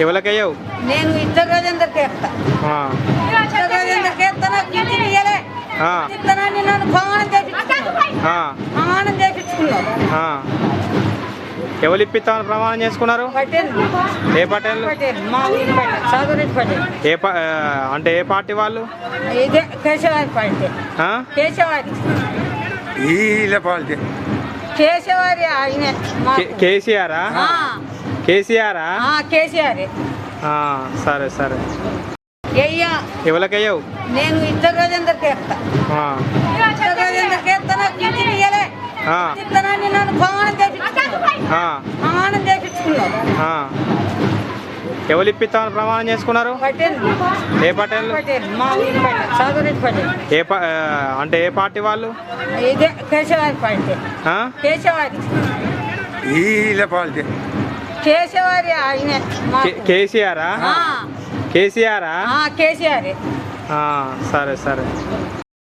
ఎవరికయ్యావు? నేను ఇద్దరు రాజేందర్కి వేస్తా ఆ, ఇద్దరు రాజేందర్కి వేస్తా నాకు పింఛన్ ఇయ్యలే ఆ, ఇత్తనాన్ని నన్ను ప్రమాణం చేపించుకున్నావు. ఆ, ప్రమాణం చేపించుకున్నావు. ఆ. ఎవరు ఇప్పిస్తామని ప్రమాణం చేసుకున్నారు? పటేల్ ఏ పటేల్ ఏ అంటే ఏ పార్టీ వాళ్ళు? ఇదే కేశవారి పార్టీ? కేశవారి. కేశవారి ఆయనే కేసీఆరా? ఆ, కేసీఆరా? ఆ, కేసీఆర్ ఆ, సరే సరే. ఎవరికయ్యావు? నేను ఇద్దరు రాజేందర్కి వేస్తా ఆ, ఇద్దరు రాజేందర్కి వేస్తా నాకు పింఛన్ ఇయ్యలే. ఆ, ఇత్తనాన్ని నన్ను ప్రమాణం చేపించుకున్నావు. ఆ, ప్రమాణం చేపించుకున్నావు. ఆ. ఎవరు ఇప్పిస్తామని ప్రమాణం చేసుకున్నారు? పటేల్. ఏ పటేల్? పటేల్ మా ఊరి పటేల్ చదువురెడ్డి పటేల్. ఏ అంటే ఏ పార్టీ వాళ్ళు? ఇదే కేశవారి పార్టీ. ఆ? కేశవారి. వీళ్ళ కేశవారి ఆయనే కేసీఆరా? ఆ, కేసీఆరా? ఆ, కేసీఆర్. సరే సరే.